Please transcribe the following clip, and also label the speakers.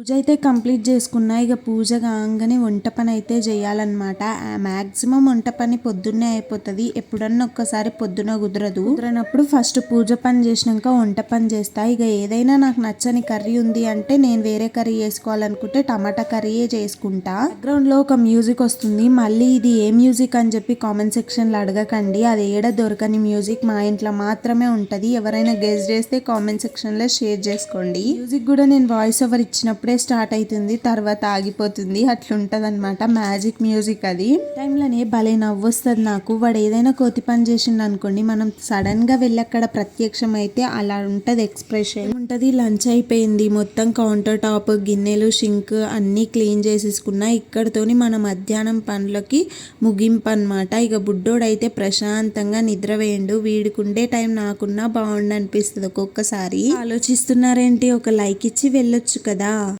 Speaker 1: పూజ అయితే కంప్లీట్ చేసుకున్నా ఇక పూజ కాగానే వంట పని అయితే చేయాలన్నమాట మ్యాక్సిమం వంట పని పొద్దున్నే అయిపోతుంది. ఎప్పుడన్నా ఒక్కసారి పొద్దున కుదరదు. కుదరనప్పుడు ఫస్ట్ పూజ పని చేసినాక వంట పని చేస్తా. ఇక ఏదైనా నాకు నచ్చని కర్రీ ఉంది అంటే నేను వేరే కర్రీ చేసుకోవాలనుకుంటే టమాటా కర్రీయే చేసుకుంటా. బ్యాక్గ్రౌండ్లో ఒక మ్యూజిక్ వస్తుంది. మళ్ళీ ఇది ఏ మ్యూజిక్ అని చెప్పి కామెంట్ సెక్షన్లో అడగకండి. అది ఏడ దొరకని మ్యూజిక్? మా ఇంట్లో మాత్రమే ఉంటది. ఎవరైనా గెస్ట్ చేస్తే కామెంట్ సెక్షన్లో షేర్ చేసుకోండి. మ్యూజిక్ కూడా నేను వాయిస్ ఓవర్ ఇచ్చినప్పుడు స్టార్ట్ అవుతుంది తర్వాత ఆగిపోతుంది అట్లుంటుంది అనమాట మ్యాజిక్ మ్యూజిక్ అది. టైంలోనే భలే నవ్వు వస్తుంది నాకు. వాడు ఏదైనా కోతి పని చేసిండు అనుకోండి మనం సడన్గా వెళ్ళి అక్కడ ప్రత్యక్షం అయితే అలా ఉంటుంది ఎక్స్ప్రెషన్. ఉంటుంది లంచ్ అయిపోయింది. మొత్తం కౌంటర్ టాప్ గిన్నెలు షింక్ అన్నీ క్లీన్ చేసేసుకున్నా ఇక్కడతోని మన మధ్యాహ్నం పనులకి ముగింపు అనమాట ఇక బుడ్డోడైతే ప్రశాంతంగా నిద్ర వేయండు. వీడికుండే టైం నాకున్నా బాగుండు అనిపిస్తుంది ఒక్కొక్కసారి. ఆలోచిస్తున్నారేంటి? ఒక లైక్ ఇచ్చి వెళ్ళొచ్చు కదా.